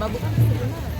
bago ka na.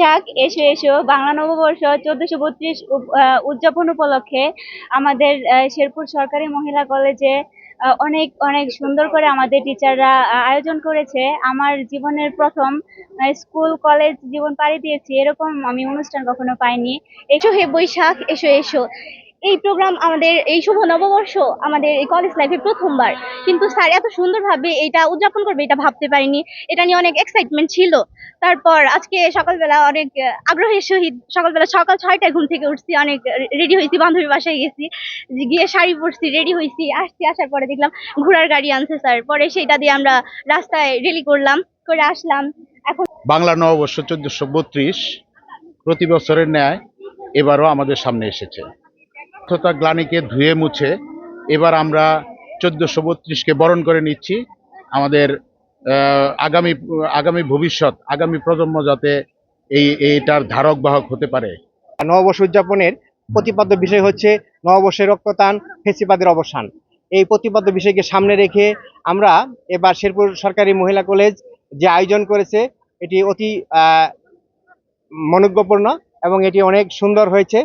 যাক এসো এসো। বাংলা নববর্ষ চোদ্দশো বত্রিশ উদযাপন উপলক্ষে আমাদের শেরপুর সরকারি মহিলা কলেজে অনেক অনেক সুন্দর করে আমাদের টিচাররা আয়োজন করেছে। আমার জীবনের প্রথম স্কুল, কলেজ জীবন পাড়ি দিয়েছি। এরকম আমি অনুষ্ঠান কখনো পাইনি। এসো হে বৈশাখ, এসো এসো। এই প্রোগ্রাম আমাদের এই শুভ নববর্ষ আমাদের এই কলেজ লাইফে প্রথমবার। কিন্তু স্যার এত সুন্দরভাবে এটা উদযাপন করবে, এটা ভাবতে পারিনি। এটা নিয়ে অনেক এক্সাইটমেন্ট ছিল। তারপর আজকে সকালবেলা অনেক আগ্রহের সহিত সকালবেলা সকাল ছয়টায় ঘুম থেকে উঠছি, অনেক রেডি হয়েছি, বান্ধবীর বাসায় গেছি। গিয়ে শাড়ি পরছি রেডি হয়েছি, আসছি, আসার পরে দেখলাম ঘোড়ার গাড়ি আনছে স্যার পরে সেইটা দিয়ে আমরা রাস্তায় রেলি করলাম, করে আসলাম। এখন বাংলা নববর্ষ চোদ্দশো বত্রিশ প্রতি বছরের ন্যায় এবারও আমাদের সামনে এসেছে। তথা গ্লানিকে ধুয়ে মুছে এবার আমরা চোদ্দশো বত্রিশকে বরণ করে নিচ্ছি আমাদের আগামী আগামী ভবিষ্যৎ, আগামী প্রজন্ম যাতে এই, এইটার ধারক বাহক হতে পারে। নববর্ষ উদযাপনের প্রতিপাদ্য বিষয় হচ্ছে নববর্ষের রক্তদান, ফেসিবাদের অবসান। এই প্রতিপাদ্য বিষয়কে সামনে রেখে আমরা এবার শেরপুর সরকারি মহিলা কলেজ যে আয়োজন করেছে, এটি অতি মনোজ্ঞপূর্ণ এবং এটি অনেক সুন্দর হয়েছে।